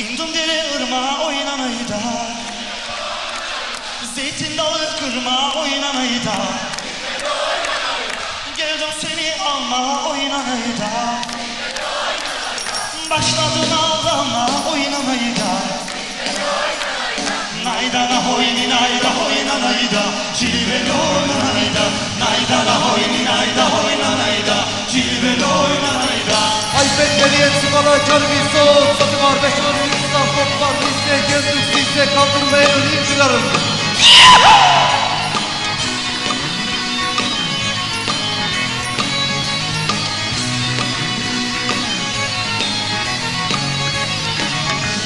İndim dere ırmağa oynanayı da Zeytin dalı kırma oynanayı da Geldim seni alma oynanayı da Başladın ağlama oynamayı da Naydana hoyni nayda hoynanayda Cilveli oynanayda. Naydana hoyni nereye sigara çarpı soğuk Satı var beş on insan pop var Bizde geldik sizde kaldırmaya öleyim kırarım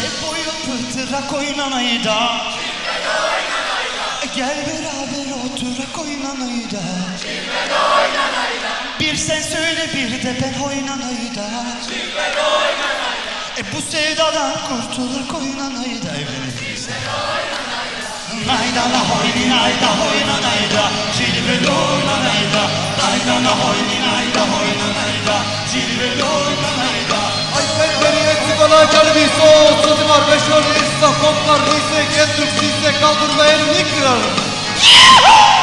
Hep boyun pıhtırak oynanayda Gel beraber oturak oynanayda Bir sen söyle bir de ben oynanayda E bu sevdadan kurtulur oynanayda evleniriz Naydana hoyni nayda hoynanayda Cilveli oynanayda Naydana hoyni nayda hoynanayda Cilveli oynanayda Ay ben nereye sigara çarpı soğuk Satı var. Beş on insan pop var Bizde geldik sizde kaldırmaya öleyim kırarım. Dere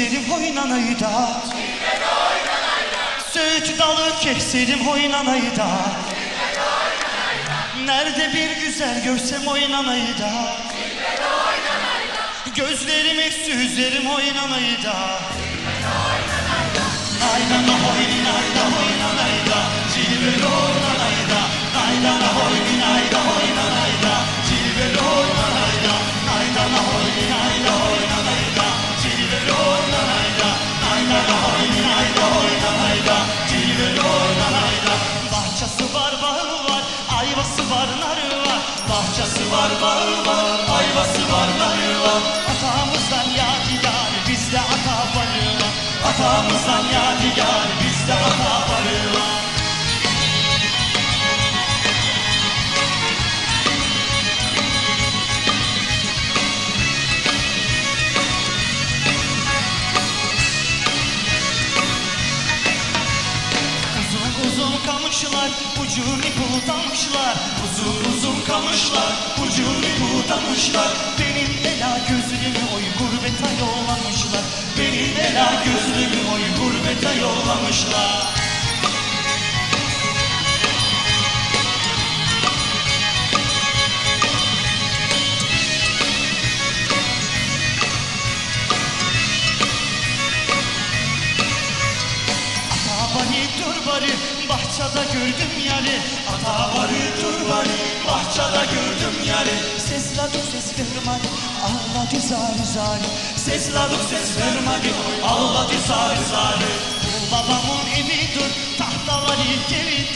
gezerim oynanayda Söğüt dalı keserim oynanayda Nerede bir güzel görsem oynanayda Gözlerimi süzerim oynanayda Naydana hoyni nayda oynanayda Cilveli oynanayda Atamızdan yadigar bizde ata barı var Uzun kamışlar ucunu budamışlar Uzun uzun kamışlar ucunu budamışlar Benim ela gözlümü oy gurbete yollamışlar Ela gözlümü oy gurbete yollamışlar. Bahçada gördüm yari Ata bari dur bari bahçada gördüm yari Ses ladık ses vermedi ağladı zari zari Ses ladık ses ağladı zari zari Bu babamın evidir geridir Bu babamın evidir